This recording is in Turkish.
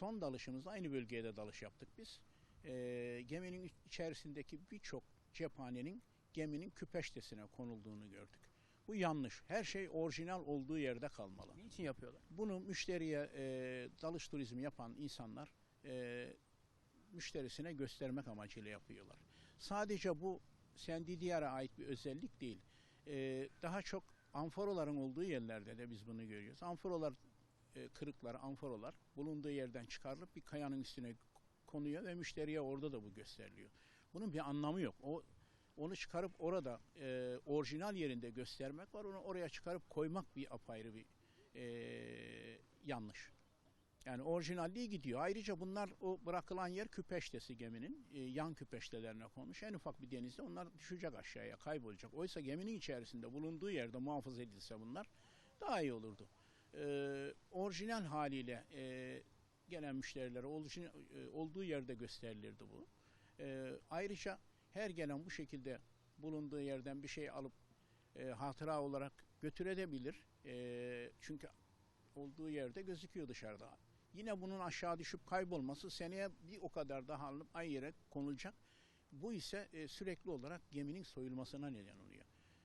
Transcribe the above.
Son dalışımızda aynı bölgeye de dalış yaptık biz. Ee, geminin içerisindeki birçok cephanenin geminin küpeştesine konulduğunu gördük. Bu yanlış. Her şey orijinal olduğu yerde kalmalı. Niçin yapıyorlar? Bunu müşteriye e, dalış turizmi yapan insanlar e, müşterisine göstermek amacıyla yapıyorlar. Sadece bu Sendidiyar'a ait bir özellik değil. E, daha çok amforoların olduğu yerlerde de biz bunu görüyoruz. Amforolar, e, kırıklar, amforolar bulunduğu yerden çıkarılıp bir kayanın üstüne konuyor ve müşteriye orada da bu gösteriliyor. Bunun bir anlamı yok. O onu çıkarıp orada e, orijinal yerinde göstermek var. Onu oraya çıkarıp koymak bir apayrı bir e, yanlış. Yani orijinalliği gidiyor. Ayrıca bunlar o bırakılan yer küpeştesi geminin e, yan küpeştelerine konmuş. En ufak bir denizde onlar düşecek aşağıya, kaybolacak. Oysa geminin içerisinde bulunduğu yerde muhafaza edilse bunlar daha iyi olurdu. E, orijinal haliyle e, gelen müşterilere olduğu yerde gösterilirdi bu. E, ayrıca her gelen bu şekilde bulunduğu yerden bir şey alıp e, hatıra olarak götürebilir. E, çünkü olduğu yerde gözüküyor dışarıda. Yine bunun aşağı düşüp kaybolması seneye bir o kadar daha alınıp aynı yere konulacak. Bu ise e, sürekli olarak geminin soyulmasına neden oluyor.